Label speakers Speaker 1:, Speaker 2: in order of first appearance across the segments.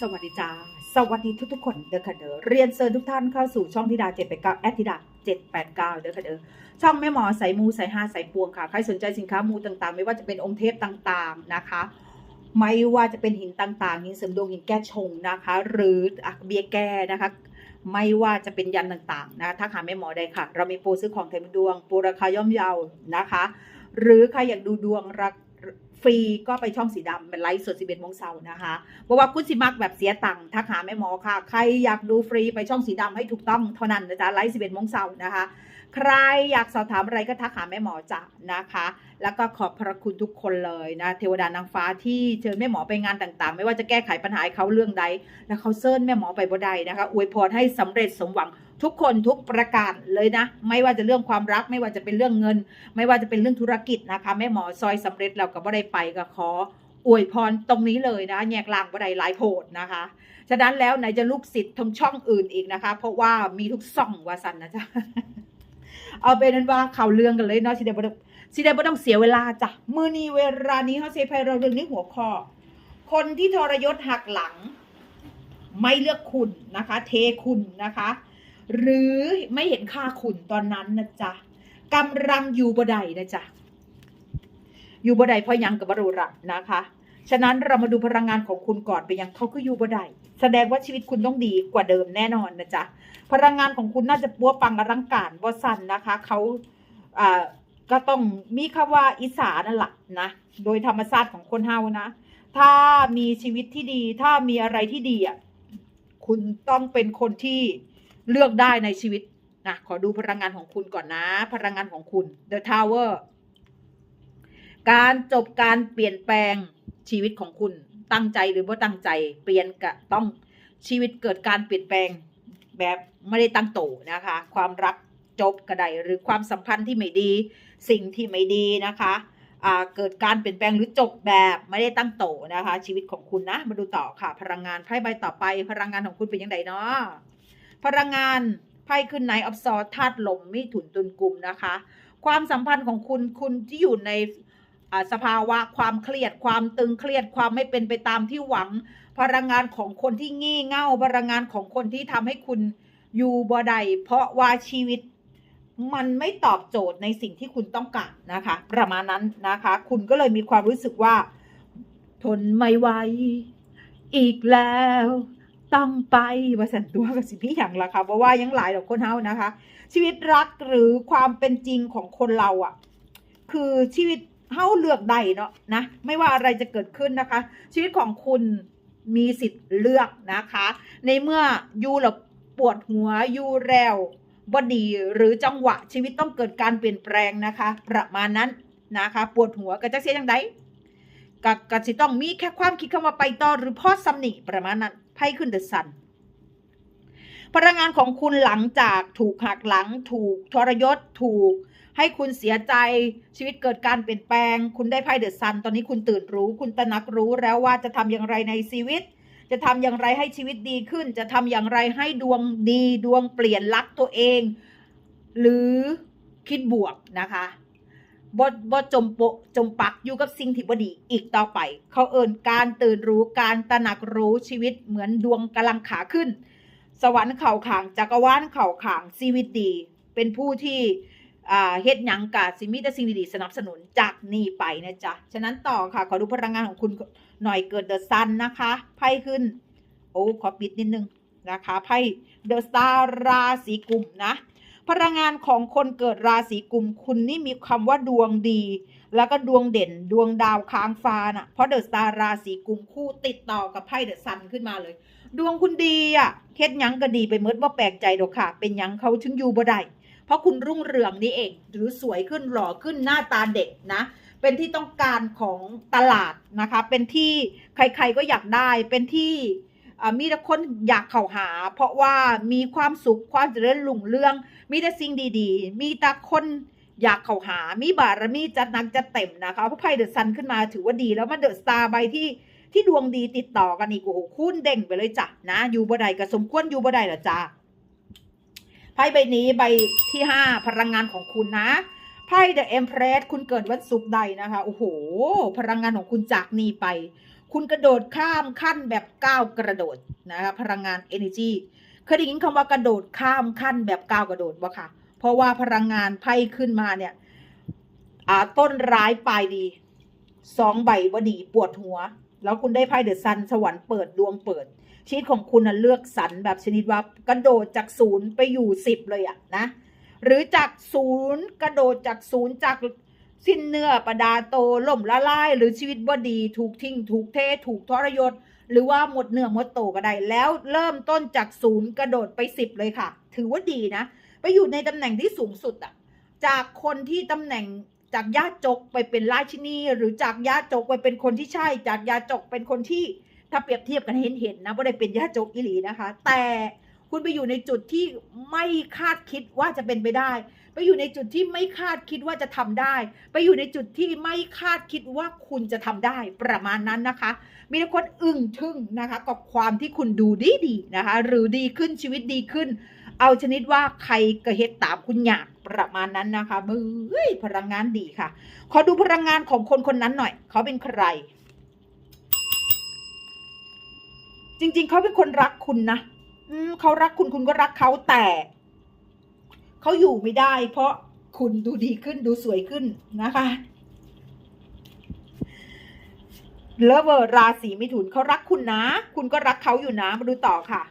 Speaker 1: สวัสดีจ้า สวัสดีทุกทุกๆคนเด้อค่ะเด้อเรียนเชิญทุกท่านเข้าสู่ช่องธิดา789แอดธิดา789เด้อค่ะเด้อช่องแม่หมอสายมูสายห้าสายปวงค่ะ ใครสนใจสินค้ามูต่างๆ ไม่ว่าจะเป็นองค์เทพต่างๆนะคะ ไม่ว่าจะเป็นหินต่างๆหินเสริมดวงหินแก้ชงนะคะ หรืออะเบียแก้นะคะ ไม่ว่าจะเป็นยันต่างๆนะถ้าหาแม่หมอได้ค่ะ เรามีโปรซื้อของแถมดวงโปรราคาย่อมเยานะคะ หรือใครอยากดูดวงรัก ฟรีก็ไปช่องสีดำเป็นไลฟ์สด11โมงเช้านะคะเพราะว่าคุณสิมักแบบเสียตังค์ทักหาแม่หมอค่ะ ใครอยากดูฟรีไปช่องสีดำให้ถูกต้องเท่านั้นนะจ๊ะไลฟ์11โมงเช้านะคะ ใครอยากสอบถามอะไรก็ทักหาแม่หมอจ้ะนะคะ แล้วก็ขอบพระคุณทุกคนเลยนะเทวดานางฟ้าที่เชิญแม่หมอไปงานต่างๆ ไม่ว่าจะแก้ไขปัญหาเขาเรื่องใด แล้วเขาเซิร์นแม่หมอไปบ่ได้นะคะอวยพรให้สำเร็จสมหวัง ทุกคนทุกประการเลยนะ ไม่ว่าจะเรื่องความรัก ไม่ว่าจะเป็นเรื่องเงิน ไม่ว่าจะเป็นเรื่องธุรกิจนะคะแม่หมอซอยสำเร็จเราก็บ่ได้ไปก็ขออวยพรตรงนี้เลยนะแยกล่างบ่ได้หลายโพดนะคะ ฉะนั้นแล้วไหนจะลูกศิษย์ทางช่องอื่นอีกนะคะ เพราะว่ามีทุกซ่องวาสันนะจ๊ะเอาเป็นนั้นว่าข่าวเรื่องกันเลยเนาะสิเดบสิเดบ่ต้องเสียเวลาจ้ะมือนี้เวลานี้เขาเซฟเราเรื่องนี้หัวข้อ คนที่ทรยศหักหลัง ไม่เลือกคุณนะคะ เทคุณนะคะ หรือไม่เห็นค่าคุณตอนนั้นนะจ๊ะกำลังอยู่บ่ได้นะจ๊ะอยู่บ่ได้เพราะยังกับบรูระนะคะ ฉะนั้นเรามาดูพลังงานของคุณก่อนไปยังเขาก็อยู่บ่ได้แสดงว่าชีวิตคุณต้องดีกว่าเดิมแน่นอนนะจ๊ะพลังงานของคุณน่าจะปัวปังอลังการวสันนะคะเขาอ่าก็ต้องมีคำว่าอิสานั่นแหละนะ โดยธรรมชาติของคนเฮานะ ถ้ามีชีวิตที่ดี ถ้ามีอะไรที่ดีอะ คุณต้องเป็นคนที่ เลือกได้ในชีวิตนะขอดูพลังงานของคุณก่อนนะ พลังงานของคุณ The Tower การจบการเปลี่ยนแปลงชีวิตของคุณ ตั้งใจหรือว่าตั้งใจ เปลี่ยนกะต้องชีวิตเกิดการเปลี่ยนแปลงแบบไม่ได้ตั้งโตนะคะ ความรักจบกระไดหรือความสัมพันธ์ที่ไม่ดี สิ่งที่ไม่ดีนะคะเกิดการเปลี่ยนแปลงหรือจบแบบไม่ได้ตั้งโตนะคะ ชีวิตของคุณนะ มาดูต่อค่ะ พลังงานไพ่ใบต่อไป พลังงานของคุณเป็นยังไงเนาะ พลังงานไพ่ขึ้นในอับซอธาตุลมมิถุนตุลกลุ่มนะคะ ความสัมพันธ์ของคุณคุณที่อยู่ในสภาวะความเครียดความตึงเครียดความไม่เป็นไปตามที่หวัง พลังงานของคนที่งี่เง่าพลังงานของคนที่ทำให้คุณอยู่บ่ได้เพราะว่าชีวิต มันไม่ตอบโจทย์ในสิ่งที่คุณต้องการนะคะ ประมาณนั้นนะคะ คุณก็เลยมีความรู้สึกว่า ทนไม่ไหวอีกแล้ว ต้องไปว่าสันตัวกับสิพี่อย่างละค่ะเพราะว่ายังหลายดอกคนเฮานะคะ ชีวิตรักหรือความเป็นจริงของคนเราอะ่ะ คือชีวิตเฮาเลือกได้เนาะนะไม่ว่าอะไรจะเกิดขึ้นนะคะ ชีวิตของคุณมีสิทธิ์เลือกนะคะ ในเมื่อยูแล้วปวดหัวยูแล้วบดีหรือจังหวะชีวิตต้องเกิดการเปลี่ยนแปลงนะคะ ประมาณนั้นนะคะ ปวดหัวก็จะเสียยังไงก็ก็สิต้องมีแค่ความคิดคำว่าไปต่อหรือพอสำนิประมาณนั้น ไพ่ขึ้นเดอะซันพลังงานของคุณหลังจากถูกหักหลัง ถูกทรยศถูก ให้คุณเสียใจชีวิตเกิดการเปลี่ยนแปลง คุณได้ไพ่เดอะซันตอนนี้คุณตื่นรู้ คุณตระหนักรู้แล้วว่าจะทำอย่างไรในชีวิต จะทำอย่างไรให้ชีวิตดีขึ้น จะทำอย่างไรให้ดวงดีดวงเปลี่ยนลักตัวเอง หรือคิดบวกนะคะ บ่บ่จมโปะจมปักอยู่กับสิ่งที่บ่ดีอีกต่อไป เขาเอินการตื่นรู้การตระหนักรู้ชีวิตเหมือนดวงกำลังขาขึ้น สวรรค์เข่าขางจักรวาลเข่าขางชีวิตดีเป็นผู้ที่เฮ็ดหยังกาสิมีแต่สิ่งดีๆสนับสนุนจากนี่ไปนะจ๊ะ ฉะนั้นต่อค่ะ ขอดูพลังงานของคุณหน่อยเกิดเดอะซันนะคะ ไพ่ขึ้น โอ้ ขอปิดนิดนึงนะคะ ไพ่เดอะสตาร์ราศีกุมนะ พลังงานของคนเกิดราศีกุมคุณนี่มีคำว่าดวงดี แล้วก็ดวงเด่นดวงดาวค้างฟ้าน่ะเพราะเดอะสตาร์ราศีกุมคู่ติดต่อกับไพ่เดอะซันขึ้นมาเลย ดวงคุณดีอะเฮ็ดยังก็ดีไปเมิดว่าแปลกใจดอกค่ะ เป็นยังเขาถึงอยู่บ่ได้เพราะคุณรุ่งเรืองนี่เอง หรือสวยขึ้นหล่อขึ้นหน้าตาเด็กนะเป็นที่ต้องการของตลาดนะคะ เป็นที่ใครๆก็อยากได้ เป็นที่ มีแต่คนอยากเข้าหา เพราะว่ามีความสุขความเจริญรุ่งเรือง มีแต่สิ่งดีๆ มีแต่คนอยากเข้าหา มีบารมีจัดหนักจัดเต็มนะคะเพราะไพ่เดอะซันขึ้นมาถือว่าดีแล้วมาเดอะสตาร์ใบที่ที่ดวงดีติดต่อกันอีกโอ้โหคุ้นเด้งไปเลยจ้ะนะ อยู่บ่ได้ก็สมควรอยู่บ่ได้ละจ้าไพ่ใบนี้ใบที่ห้าพลังงานของคุณนะไพ่เดอะเอ็มเพรสคุณเกิดวันศุกร์ใดนะคะ โอ้โห พลังงานของคุณจากนี้ไป คุณกระโดดข้ามขั้นแบบก้าวกระโดดนะคะพลังงาน energy เคยได้ยินคำว่ากระโดดข้ามขั้นแบบก้าวกระโดดบ่ค่ะ เพราะว่าพลังงานไพ่ขึ้นมาเนี่ยต้นร้ายปลายดีสองใบวดีปวดหัว แล้วคุณได้ไพ่เดอะซันสวรรค์เปิดดวงเปิด ชีวิตของคุณนะเลือกสรรแบบชนิดว่ากระโดดจากศูนย์ไปอยู่สิบเลยอะนะ หรือจากศูนย์กระโดดจากศูนย์จาก สิ้นเนื้อประดาโตล่มละลาย หรือชีวิตบ่ดี ถูกทิ้ง ถูกเท ถูกทรยศ หรือว่าหมดเนื้อหมดโตก็ได้ แล้วเริ่มต้นจากศูนย์กระโดดไปสิบเลยค่ะ ถือว่าดีนะ ไปอยู่ในตำแหน่งที่สูงสุดอะจากคนที่ตำแหน่งจากญาติจกไปเป็นราชินีหรือจากญาติจกไปเป็นคนที่ใช่ จากญาติจกเป็นคนที่ถ้าเปรียบเทียบกันเห็นเห็นๆนะว่าได้เป็นญาติจกอิหลีนะคะ แต่คุณไปอยู่ในจุดที่ไม่คาดคิดว่าจะเป็นไปได้ อยู่ในจุดที่ไม่คาดคิดว่าจะทำได้ ไปอยู่ในจุดที่ไม่คาดคิดว่าคุณจะทำได้ประมาณนั้นนะคะ มีคนอึ้งทึ่งนะคะกับความที่คุณดูดีดีๆนะคะ หรือดีขึ้นชีวิตดีขึ้น เอาชนิดว่าใครก็เฮ็ดตามคุณอยากประมาณนั้นนะคะเฮ้ยพลังงานดีค่ะ ขอดูพลังงานของคนคนนั้นหน่อย เขาเป็นใคร จริง ๆ เขาเป็นคนรักคุณนะเขารักคุณคุณก็รักเขาแต่ เขาอยู่ไม่ได้ เพราะคุณดูดีขึ้นดูสวยขึ้นนะคะเลเวอร์ราศีมิถุนเขารักคุณนะ คุณก็รักเขาอยู่นะ มาดูต่อค่ะ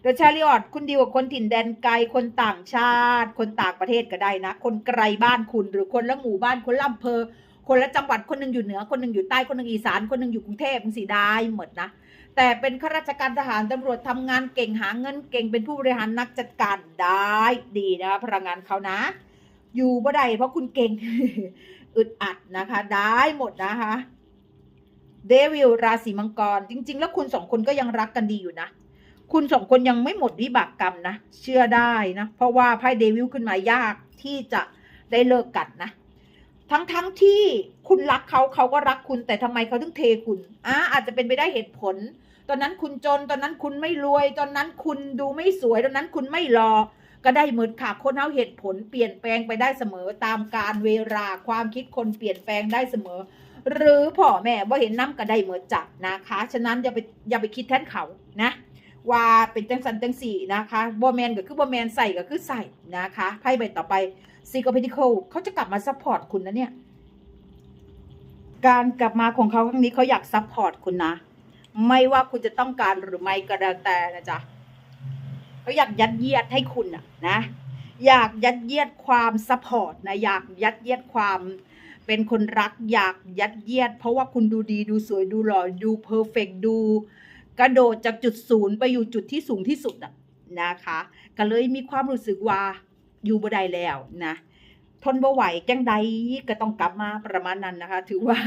Speaker 1: เดอะชาริออดคุณดีกว่าคนถิ่นแดนไกลคนต่างชาติ คนต่างประเทศก็ได้นะ คนไกลบ้านคุณหรือคนละหมู่บ้านคนละอำเภอ คนละจังหวัดคนหนึ่งอยู่เหนือคนหนึ่งอยู่ใต้คนหนึ่งอีสานคนหนึ่งอยู่กรุงเทพมันสีได้หมดนะแต่เป็นข้าราชการทหารตำรวจทำงานเก่งหาเงินเก่งเป็นผู้บริหารนักจัดการได้ดีนะคะพลังงานเขานะ อยู่บ่ได้เพราะคุณเก่งอึดอัดนะคะ ได้หมดนะคะเดวิลราศีมังกร จริง ๆ แล้วคุณสองคนก็ยังรักกันดีอยู่นะคุณสองคนยังไม่หมดวิบากกรรมนะ เชื่อได้นะ เพราะว่าไพ่เดวิลขึ้นมายากที่จะได้เลิกกันนะ ทั้งๆทที่คุณรักเขาเขาก็รักคุณ แต่ทำไมเขาถึงเทคุณอ่าอาจจะเป็นไปได้เหตุผล ตอนนั้นคุณจน ตอนนั้นคุณไม่รวย ตอนนั้นคุณดูไม่สวย ตอนนั้นคุณไม่รอ ก็ได้เหมือนค่ะ คนเอาเหตุผลเปลี่ยนแปลงไปได้เสมอตามการเวลาความคิดคนเปลี่ยนแปลงได้เสมอ หรือพ่อแม่ว่าเห็นน้ำก็ได้เหมือนจับนะคะ ฉะนั้นอย่าไปอย่าไปคิดแทนเขานะว่าเป็นจังสันจังสี่นะคะบอแมนก็คือบอแมนใส่ก็คือใส่นะคะไพ่ใบต่อไป ซีโกเพนิโคเขาจะกลับมาซัพพอร์ตคุณนะเนี่ย การกลับมาของเขาครั้งนี้เขาอยากซัพพอร์ตคุณนะ ไม่ว่าคุณจะต้องการหรือไม่ก็แล้วแต่นะจ๊ะเขาอยากยัดเยียดให้คุณอะนะ อยากยัดเยียดความซัพพอร์ตนะอยากยัดเยียดความเป็นคนรักอยากยัดเยียด เพราะว่าคุณดูดีดูสวยดูหล่อดูเพอร์เฟกดู กระโดดจากจุดศูนย์ไปอยู่จุดที่สูงที่สุดอะนะคะ ก็เลยมีความรู้สึกว่า อยู่บ่ได้แล้วนะทนบ่ไหวจังใดก็ต้องกลับมาประมาณนั้นนะคะ ถือว่า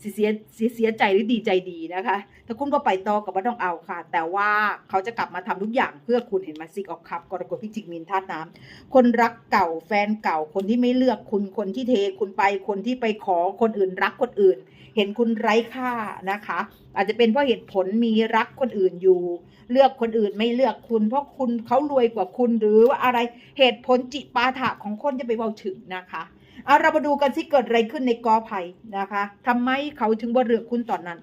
Speaker 1: เสียเสียเสียใจหรือดีใจดีนะคะ ถ้าคุณก็ไปต่อกับว่าต้องเอาค่ะ แต่ว่าเขาจะกลับมาทำทุกอย่างเพื่อคุณเห็นมาซิกออกคับกรกฎพิจิกมินธาตุน้ำคนรักเก่าแฟนเก่าคนที่ไม่เลือกคุณคนที่เทคุณไปคนที่ไปขอคนอื่นรักคนอื่น เห็นคุณไร้ค่านะคะ อาจจะเป็นเพราะเหตุผลมีรักคนอื่นอยู่ เลือกคนอื่นไม่เลือกคุณ เพราะคุณเขารวยกว่าคุณหรือว่าอะไรเหตุผลจิปาถะของคนจะไปเบาถึงนะคะเอาเรามาดูกันสิเกิดอะไรขึ้นในกอไผ่นะคะทำไมเขาถึงบ่เลือกคุณตอนนั้น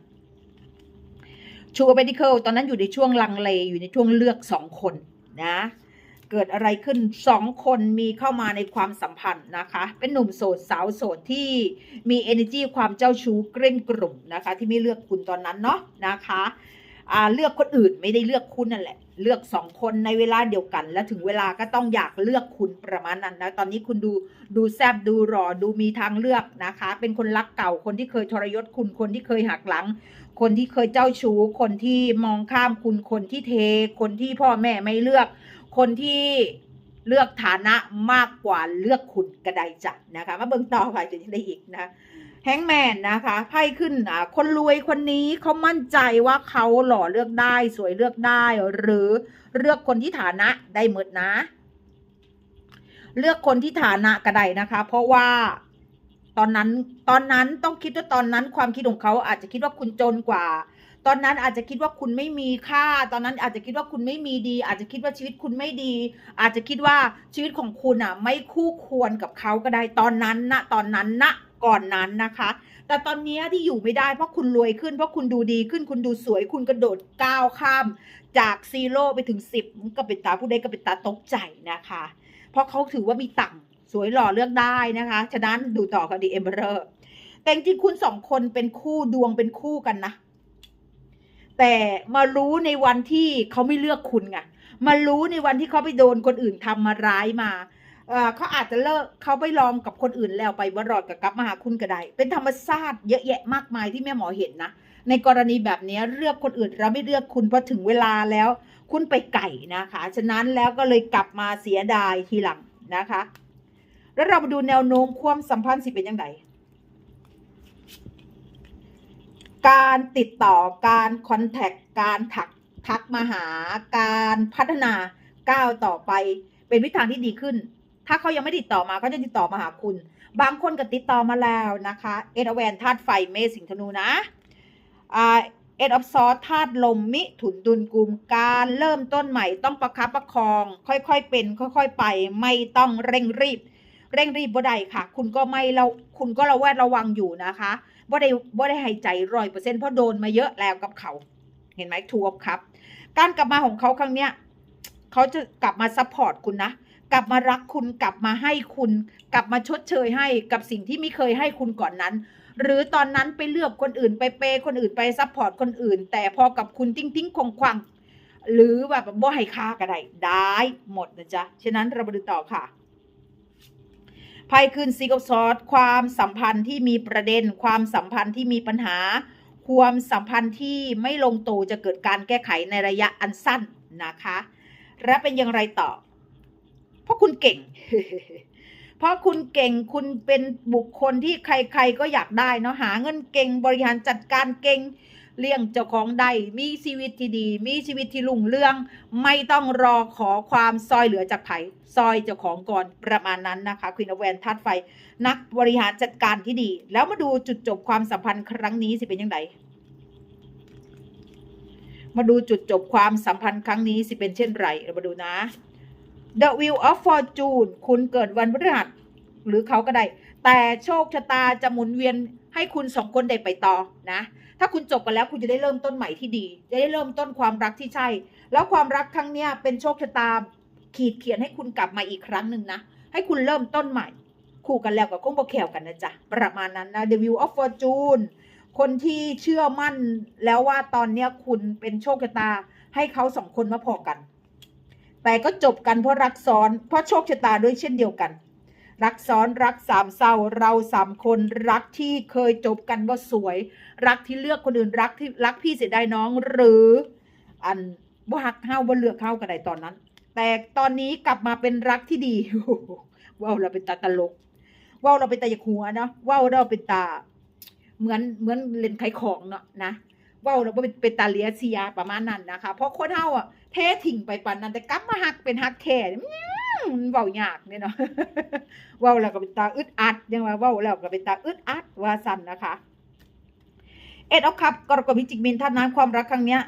Speaker 1: ชูเปดิเคิลตอนนั้นอยู่ในช่วงลังเลอยู่ในช่วงเลือกสองคนนะ เกิดอะไรขึ้นสองคนมีเข้ามาในความสัมพันธ์นะคะ เป็นหนุ่มโสดสาวโสดที่มี energy ความเจ้าชู้เกร่งกลุ่มนะคะ ที่ไม่เลือกคุณตอนนั้นเนาะนะคะเลือกคนอื่นไม่ได้เลือกคุณนั่นแหละ เลือกสองคนในเวลาเดียวกัน และถึงเวลาก็ต้องอยากเลือกคุณประมาณนั้นนะตอนนี้คุณดูดูแซบดูหล่อดูมีทางเลือกนะคะ เป็นคนรักเก่าคนที่เคยทรยศคุณคนที่เคยหักหลัง คนที่เคยเจ้าชู้คนที่มองข้ามคุณคนที่เท คนที่พ่อแม่ไม่เลือก คนที่เลือกฐานะมากกว่าเลือกคุณกระไดจัดนะคะ มาเบิ่งต่อค่ะจะได้อีกนะแฮงแมนนะคะไพ่ขึ้นอ่าคนรวยคนนี้เขามั่นใจว่าเขาหล่อเลือกได้ สวยเลือกได้ หรือเลือกคนที่ฐานะได้หมดนะ เลือกคนที่ฐานะก็ไดนะคะ เพราะว่าตอนนั้นตอนนั้นต้องคิดว่าตอนนั้นความคิดของเขาอาจจะคิดว่าคุณจนกว่า ตอนนั้นอาจจะคิดว่าคุณไม่มีค่า ตอนนั้นอาจจะคิดว่าคุณไม่มีดี อาจจะคิดว่าชีวิตคุณไม่ดี อาจจะคิดว่าชีวิตของคุณอะ ไม่คู่ควรกับเขาก็ได้ตอนนั้นนะตอนนั้นนะก่อนนั้นนะคะ แต่ตอนนี้ที่อยู่ไม่ได้เพราะคุณรวยขึ้น เพราะคุณดูดีขึ้น คุณดูสวย คุณกระโดดก้าวข้าม จากซีโร่ไปถึงสิบก็เป็นตาผู้ใดก็เป็นตาตกใจนะคะ เพราะเขาถือว่ามีตังค์สวยหล่อเลือกได้นะคะ ฉะนั้นดูต่อกับดีเอมเบอร์แต่จริงคุณสองคนเป็นคู่ดวงเป็นคู่กันนะ แต่มารู้ในวันที่เขาไม่เลือกคุณไงมารู้ในวันที่เขาไปโดนคนอื่นทำมาร้ายมาเขาอาจจะเลิกเขาไปลองกับคนอื่นแล้วไปวรอดกับกลับมาหาคุณก็ได้เป็นธรรมชาติเยอะแยะมากมายที่แม่หมอเห็นนะ ในกรณีแบบนี้เลือกคนอื่นเราไม่เลือกคุณพอถึงเวลาแล้ว คุณไปไก่นะคะ ฉะนั้นแล้วก็เลยกลับมาเสียดายทีหลังนะคะ แล้วเรามาดูแนวโน้มความสัมพันธ์สิเป็นยังไง การติดต่อการคอนแทคการถักทักมาหาการพัฒนาก้าวต่อไป เป็นวิธีทางที่ดีขึ้น ถ้าเขายังไม่ติดต่อมาก็จะติดต่อมาหาคุณ บางคนก็ติดต่อมาแล้วนะคะเอเแวนธาตุไฟเมษสิงธนูนะเอ็ดออฟซอธาตุลมมิถุนดุลกุมการเริ่มต้นใหม่ต้องประคับประคอง ค่อยๆเป็น ค่อยๆไป ไม่ต้องเร่งรีบ เร่งรีบบ่ได้ค่ะ คุณก็ไม่เราคุณก็ระแวดระวังอยู่นะคะ บ่ได้บ่ได้หายใจร้อยเปอร์เซ็นต์เพราะโดนมาเยอะแล้วกับเขา เห็นไหมทูบครับ การกลับมาของเขาครั้งเนี้ยเขาจะกลับมาซัพพอร์ตคุณนะกลับมารักคุณกลับมาให้คุณ กลับมาชดเชยให้กับสิ่งที่ไม่เคยให้คุณก่อนนั้น หรือตอนนั้นไปเลือกคนอื่นไปเปย์คนอื่นไปซัพพอร์ตคนอื่น แต่พอกับคุณทิ้งทิ้งคงควังหรือแบบบ่ให้ค่าก็ได้ได้หมดนะจ๊ะฉะนั้นเรามาดูต่อค่ะ ไพ่ขึ้นซีกซอสความสัมพันธ์ที่มีประเด็น ความสัมพันธ์ที่มีปัญหา ความสัมพันธ์ที่ไม่ลงตัวจะเกิดการแก้ไขในระยะอันสั้นนะคะ และเป็นอย่างไรต่อ เพราะคุณเก่ง เพราะคุณเก่งคุณเป็นบุคคลที่ใครๆก็อยากได้เนาะหาเงินเก่งบริหารจัดการเก่ง เลี้ยงเจ้าของใดมีชีวิตที่ดี มีชีวิตที่รุ่งเรือง ไม่ต้องรอขอความซอยเหลือจากไผ่ซอยเจ้าของก่อนประมาณนั้นนะคะควีนอแวนทัดไฟ นักบริหารจัดการที่ดี แล้วมาดูจุดจบความสัมพันธ์ครั้งนี้สิเป็นยังไงมาดูจุดจบความสัมพันธ์ครั้งนี้สิเป็นเช่นไรเรามาดูนะ The Wheel of Fortune คุณเกิดวันพฤหัสหรือเขาก็ได้ แต่โชคชะตาจะหมุนเวียนให้คุณสองคนได้ไปต่อนะ ถ้าคุณจบกันแล้วคุณจะได้เริ่มต้นใหม่ที่ดี จะได้เริ่มต้นความรักที่ใช่ แล้วความรักครั้งเนี้ยเป็นโชคชะตาขีดเขียนให้คุณกลับมาอีกครั้งหนึ่งนะ ให้คุณเริ่มต้นใหม่ คู่กันแล้วกับก้งบกแขวกันนะจ๊ะ ประมาณนั้นนะ The Wheel of Fortune คนที่เชื่อมั่นแล้วว่าตอนเนี้ยคุณเป็นโชคชะตา ให้เขาสองคนมาพอกัน แต่ก็จบกันเพราะรักซ้อน เพราะโชคชะตาด้วยเช่นเดียวกัน รักซ้อนรักสามเศร้าเราสามคนรักที่เคยจบกันว่าสวย รักที่เลือกคนอื่นรักที่รักพี่เสียดายน้องหรือ อันว่าหักเฮาว่าเลือกเฮากันใดตอนนั้น แต่ตอนนี้กลับมาเป็นรักที่ดีว้าวเราเป็นตาตลกว้าวเราเป็นตาหยักหัวเนาะว้าวเราเป็นตา เหมือนเหมือนเล่นไขของเนาะนะว้าเราเป็นเป็นตาเลียเซียประมาณนั้นนะคะ เพราะคนเฮาอะเททิ้งไปปานนั้นแต่กลับมาหักเป็นหักแค่มัน เว้ายากเนี่ยเนาะเว้าแล้วก็เป็นตาอึดอัดยังว่าเว้าแล้วก็เป็นตาอึดอัดว่าสั่นนะคะเอ็ดออฟคัพกรกฎพิจิกมินท่านนั้นความรักครั้งเนี้ย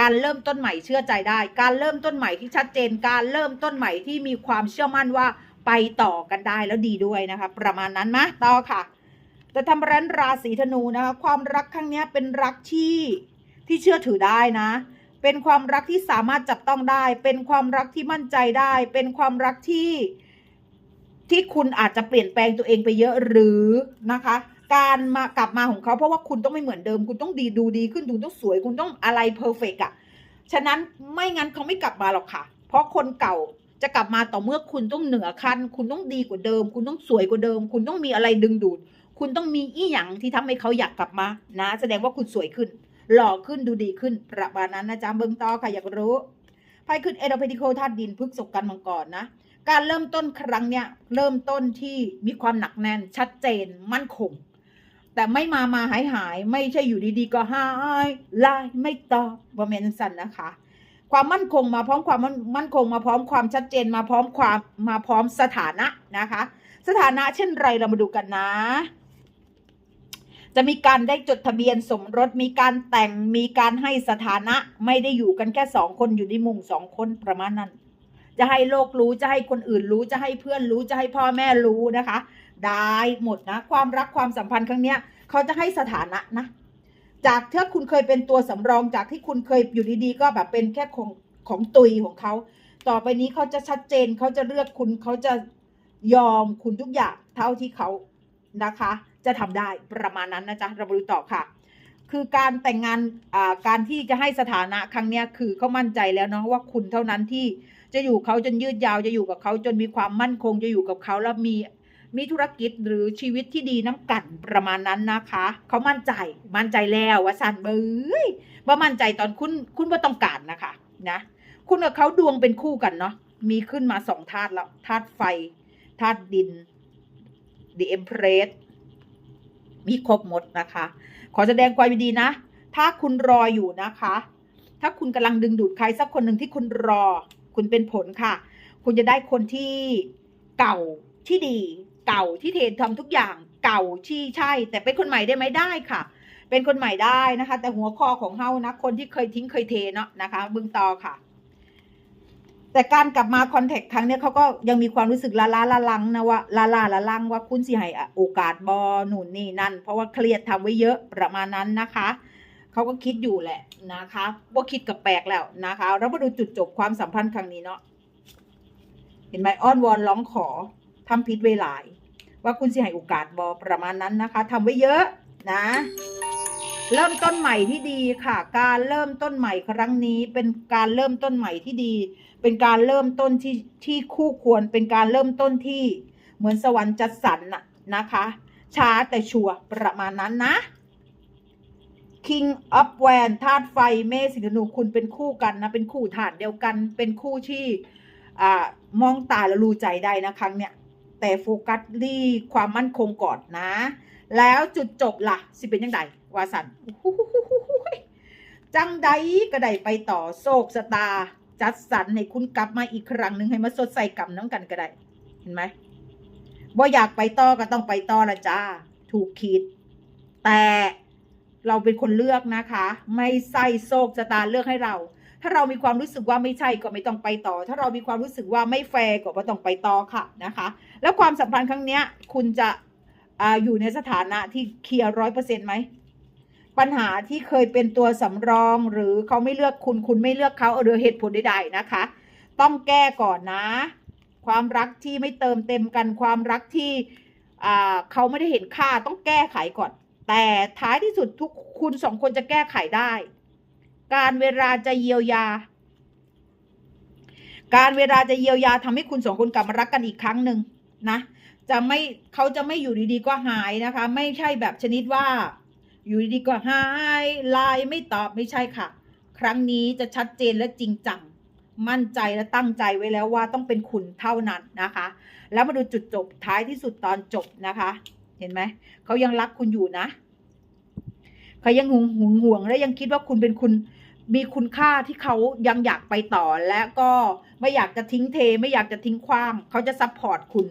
Speaker 1: การเริ่มต้นใหม่เชื่อใจได้ การเริ่มต้นใหม่ที่ชัดเจน การเริ่มต้นใหม่ที่มีความเชื่อมั่นว่าไปต่อกันได้แล้วดีด้วยนะคะ ประมาณนั้นมะต่อค่ะ แต่ทำร้นราศีธนูนะคะ ความรักครั้งเนี้ยเป็นรักที่ที่เชื่อถือได้นะ เป็นความรักที่สามารถจับต้องได้ เป็นความรักที่มั่นใจได้ เป็นความรักที่ที่คุณอาจจะเปลี่ยนแปลงตัวเองไปเยอะหรือนะคะ การมากลับมาของเขาเพราะว่าคุณต้องไม่เหมือนเดิม คุณต้องดีดูดีขึ้นคุณต้องสวย คุณต้องอะไรเพอร์เฟกอะฉะนั้นไม่งั้นเขาไม่กลับมาหรอกค่ะ เพราะคนเก่าจะกลับมาต่อเมื่อคุณต้องเหนือขั้น คุณต้องดีกว่าเดิม คุณต้องสวยกว่าเดิม คุณต้องมีอะไรดึงดูด คุณต้องมีอีหยังที่ทำให้เขาอยากกลับมานะ แสดงว่าคุณสวยขึ้น หล่อขึ้นดูดีขึ้นประมาณนั้นนะจ๊ะเบิ้งต่อค่ะอยากรู้ไพ่ขึ้นเอโดเพติโคธาตุดินพฤกษกกันมังกรนะการเริ่มต้นครั้งเนี้ยเริ่มต้นที่มีความหนักแน่นชัดเจนมั่นคง แต่ไม่มามาหายหายไม่ใช่อยู่ดีๆก็หายไล่ไม่ตอบว่าเมนสันนะคะ ความมั่นคงมาพร้อมความมั่นคงมาพร้อมความชัดเจนมาพร้อมความมาพร้อมสถานะนะคะ สถานะเช่นไรเรามาดูกันนะ จะมีการได้จดทะเบียนสมรสมีการแต่งมีการให้สถานะ ไม่ได้อยู่กันแค่สองคนอยู่ในมุงสองคนประมาณนั้น จะให้โลกรู้จะให้คนอื่นรู้จะให้เพื่อนรู้จะให้พ่อแม่รู้นะคะ ได้หมดนะ ความรักความสัมพันธ์ครั้งเนี้ยเขาจะให้สถานะนะ จากถ้าคุณเคยเป็นตัวสำรองจากที่คุณเคยอยู่ดีๆ ก็แบบเป็นแค่ของของตุยของเขาต่อไปนี้เขาจะชัดเจนเขาจะเลือกคุณเขาจะยอมคุณทุกอย่างเท่าที่เขานะคะ จะทำได้ประมาณนั้นนะจ๊ะเรามาดูต่อค่ะ คือการแต่งงานอ่าการที่จะให้สถานะครั้งเนี้ยคือเขามั่นใจแล้วเนาะว่าคุณเท่านั้นที่จะอยู่เขาจนยืดยาวจะอยู่กับเขาจนมีความมั่นคงจะอยู่กับเขาแล้วมีมีธุรกิจหรือชีวิตที่ดีน้ำกันประมาณนั้นนะคะ เขามั่นใจมั่นใจแล้วว่าสันเบยว่ามั่นใจตอนคุณคุณว่าต้องการนะคะนะคุณกับเขาดวงเป็นคู่กันเนาะมีขึ้นมาสองธาตุแล้วธาตุไฟธาตุดิน The Empress มีครบหมดนะคะ ขอแสดงความยินดีนะ ถ้าคุณรออยู่นะคะ ถ้าคุณกำลังดึงดูดใครสักคนหนึ่งที่คุณรอ คุณเป็นผลค่ะ คุณจะได้คนที่เก่าที่ดี เก่าที่เททำทุกอย่างเก่าที่ใช่ แต่เป็นคนใหม่ได้ไหมได้ค่ะ เป็นคนใหม่ได้นะคะ แต่หัวข้อของเฮานะคนที่เคยทิ้งเคยเทเนาะนะคะบึงต่อค่ะ แต่การกลับมาคอนแทคครั้งเนี้ยเขาก็ยังมีความรู้สึกลาลาละลังนะว่าลาลาละลังว่าคุณสิให้โอกาสบอหนุนนี่นั่น เพราะว่าเครียดทำไว้เยอะประมาณนั้นนะคะเขาก็คิดอยู่แหละนะคะว่าคิดกับแปลกแล้วนะคะเรามาดูจุดจบความสัมพันธ์ครั้งนี้เนาะเห็นไหมอ้อนวอนร้องขอทำผิดเวหลาย ว่าคุณสิให้โอกาสบอประมาณนั้นนะคะทำไว้เยอะนะเริ่มต้นใหม่ที่ดีค่ะ การเริ่มต้นใหม่ครั้งนี้เป็นการเริ่มต้นใหม่ที่ดี เป็นการเริ่มต้นที่ที่คู่ควรเป็นการเริ่มต้นที่เหมือนสวรรค์จัดสรรน่ะนะคะ ช้าแต่ชัวร์ประมาณนั้นนะ King of w a n ธาตุไฟเมษสิงหนูคุณเป็นคู่กันนะ เป็นคู่ฐานเดียวกัน เป็นคู่ที่อ่ามองตาแล้วรู้ใจได้นะครั้งเนี้ยแต่โฟกัสที่ความมั่นคงก่อนนะ แล้วจุดจบล่ะ สิเป็นยังไงวาสันจังใดก็ได้ไปต่อโศกสตา จัดสรรให้คุณกลับมาอีกครั้งหนึ่งให้มาสดใสกับน้ำกันก็ได้ เห็นไหมบ่าอยากไปต่อก็ต้องไปต่อละจ้า ถูกคิด แต่เราเป็นคนเลือกนะคะ ไม่ใส่โศกสตาเลือกให้เรา ถ้าเรามีความรู้สึกว่าไม่ใช่ก็ไม่ต้องไปต่อ ถ้าเรามีความรู้สึกว่าไม่แฟร์ก็ไม่ต้องไปต่อค่ะนะคะ แล้วความสัมพันธ์ครั้งเนี้ย คุณจะออยู่ในสถานะที่เคลียร์ร้อยเปอร์เซ็นต์ไหม ปัญหาที่เคยเป็นตัวสำรอง หรือเขาไม่เลือกคุณคุณไม่เลือกเขาหรือเหตุผลใดๆนะคะ ต้องแก้ก่อนนะ ความรักที่ไม่เติมเต็มกันความรักที่เขาไม่ได้เห็นค่าต้องแก้ไขก่อน แต่ท้ายที่สุดทุกคุณสองคนจะแก้ไขได้ การเวลาจะเยียวยา การเวลาจะเยียวยาทำให้คุณสองคนกลับมารักกันอีกครั้งหนึ่งนะ จะไม่เขาจะไม่อยู่ดีๆก็หายนะคะ ไม่ใช่แบบชนิดว่า อยู่ดีก็หายไลน์ไม่ตอบไม่ใช่ค่ะ ครั้งนี้จะชัดเจนและจริงจัง มั่นใจและตั้งใจไว้แล้วว่าต้องเป็นคุณเท่านั้นนะคะ แล้วมาดูจุดจบท้ายที่สุดตอนจบนะคะ เห็นไหมเขายังรักคุณอยู่นะเขายังหงหวงห่วงและยังคิดว่าคุณเป็นคุณมีคุณค่าที่เขายังอยากไปต่อและก็ไม่อยากจะทิ้งเท ไม่อยากจะทิ้งขว้างเขาจะซัพพอร์ตคุณ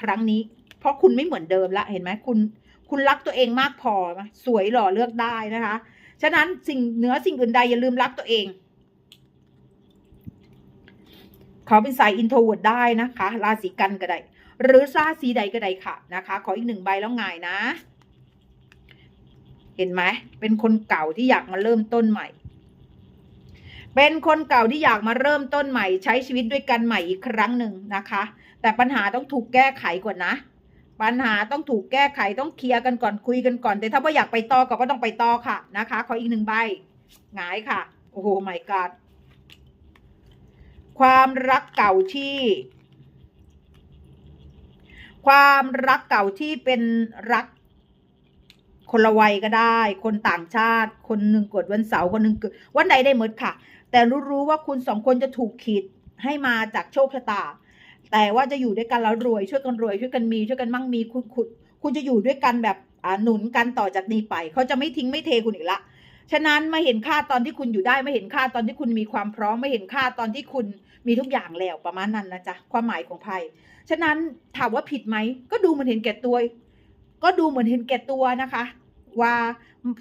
Speaker 1: ครั้งนี้ เพราะคุณไม่เหมือนเดิมละเห็นไหมคุณ คุณรักตัวเองมากพอไหมสวยหล่อเลือกได้นะคะ ฉะนั้นสิ่งเหนือสิ่งอื่นใดอย่าลืมรักตัวเอง เขาเป็นสายอินโทรเวิร์ดได้นะคะ ราศีกันก็ได้ หรือราศีใดก็ได้ค่ะนะคะ ขออีกหนึ่งใบแล้วไงายนะ เห็นไหม เป็นคนเก่าที่อยากมาเริ่มต้นใหม่ เป็นคนเก่าที่อยากมาเริ่มต้นใหม่ ใช้ชีวิตด้วยกันใหม่อีกครั้งหนึ่งนะคะ แต่ปัญหาต้องถูกแก้ไขก่อนนะ ปัญหาต้องถูกแก้ไขต้องเคลียร์กันก่อนคุยกันก่อน แต่ถ้าว่าอยากไปต่อก็ก็ต้องไปต่อค่ะนะคะขออีกหนึ่งใบหงายค่ะ โอ้โหไม่กาดความรักเก่าที่ ความรักเก่าที่เป็นรัก คนละวัยก็ได้ คนต่างชาติ คนหนึ่งเกิดวันเสาร์คนหนึ่งเกิดวันใดได้หมดค่ะ แต่รู้ๆว่าคุณสองคนจะถูกขีดให้มาจากโชคชะตา แต่ว่าจะอยู่ด้วยกันแล้วรวยช่วยกันรวยช่วยกันมีช่วยกันมั่งมีคุณคุณคุณจะอยู่ด้วยกันแบบอ่าหนุนกันต่อจากนี้ไป เขาจะไม่ทิ้งไม่เทคุณอีกละฉะนั้นไม่เห็นค่าตอนที่คุณอยู่ได้ไม่เห็นค่าตอนที่คุณมีความพร้อมไม่เห็นค่าตอนที่คุณมีทุกอย่างแล้วประมาณนั้นนะจ๊ะความหมายของไพ่ฉะนั้นถามว่าผิดไหมก็ดูเหมือนเห็นแก่ตัว ก็ดูเหมือนเห็นแก่ตัวนะคะ ว่า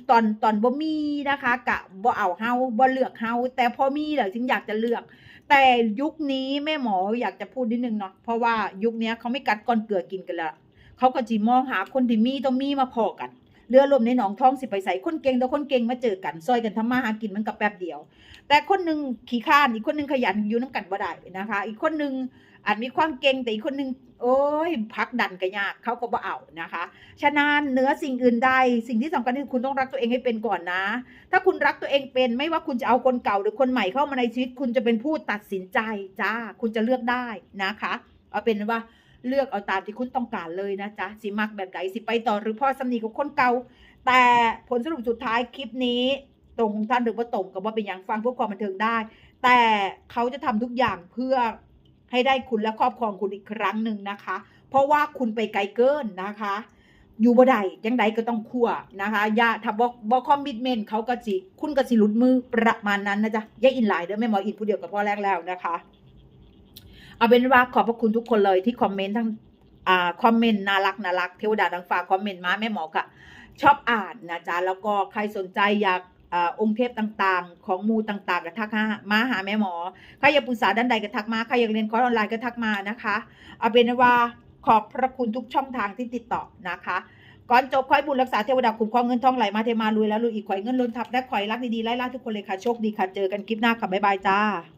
Speaker 1: ตอนตอนบ่มีนะคะกะบ่เอาเฮาบ่เลือกเฮาแต่พอมีแล้วจึงอยากจะเลือก แต่ยุคนี้แม่หมออยากจะพูดนิดนึงเนาะเพราะว่ายุคนี้เขาไม่กัดก้อนเกลือกินกันแล้วเขาก็จีมองหาคนที่มีต้องมีมาพอกันเรือลมในหนองท้องสิไปใส่คนเก่งแต่คนเก่งมาเจอกันซอยกันทำมาหากินมันกับแป๊บเดียว แต่คนหนึ่งขี้ข้านอีกคนหนึ่งขยันอยู่น้ำกันบ่ได้นะคะ อีกคนหนึ่ง อาจมีความเก่งแต่อีกคนหนึ่งโอ้ยพักดันก็ยากเขาก็บ่เอานะคะ ฉะนั้นเหนือสิ่งอื่นใดสิ่งที่สำคัญที่คุณต้องรักตัวเองให้เป็นก่อนนะ ถ้าคุณรักตัวเองเป็นไม่ว่าคุณจะเอาคนเก่าหรือคนใหม่เข้ามาในชีวิต คุณจะเป็นผู้ตัดสินใจจ้า คุณจะเลือกได้นะคะ เอาเป็นว่าเลือกเอาตามที่คุณต้องการเลยนะจ๊ะสิมักแบบไหนสิไปต่อหรือพ่อสำนีกับคนเก่า แต่ผลสรุปสุดท้ายคลิปนี้ ตรงของท่านหรือว่าตรงกับว่าเป็นอย่างฟังพื่อความบันเทิงได้ แต่เขาจะทำทุกอย่างเพื่อ ให้ได้คุณและครอบครองคุณอีกครั้งหนึ่งนะคะ เพราะว่าคุณไปไกลเกินนะคะ อยู่บ่ได้ยังไดก็ต้องคั่วนะคะอย่าถ้าบอกบอกคอมมิชเมนต์เขาก็สิคุณก็สิหลุดมือประมาณนั้นนะจ๊ะย่าอินไลน์เด้อแม่หมออินผู้เดียวกับพ่อแรกแล้วนะคะ เอาเป็นว่าขอบพระคุณทุกคนเลยที่คอมเมนต์ทั้งอ่าคอมเมนต์น่ารักน่ารักเทวดาทางฟ้าคอมเมนต์มาแม่หมอกะชอบอ่านนะจ๊ะแล้วก็ใครสนใจอยาก อองค์เทพต่างๆ ของมูต่างๆก็ทักมาหาแม่หมอใครอยากปรึกษาด้านใดก็ทักมาใครอยากเรียนคอร์สออนไลน์ก็ทักมานะคะ เอาเป็นว่าขอบพระคุณทุกช่องทางที่ติดต่อนะคะก่อนจบขอยบุญรักษาเทวดาคุ้มครองเงินทองไหลมาเทมารวยแล้วรวยอีกขอยเงินล้นทับและขอยรักดีๆไล่ล่าทุกคนเลยค่ะโชคดีค่ะเจอกันคลิปหน้าค่ะบ๊ายบายจ้า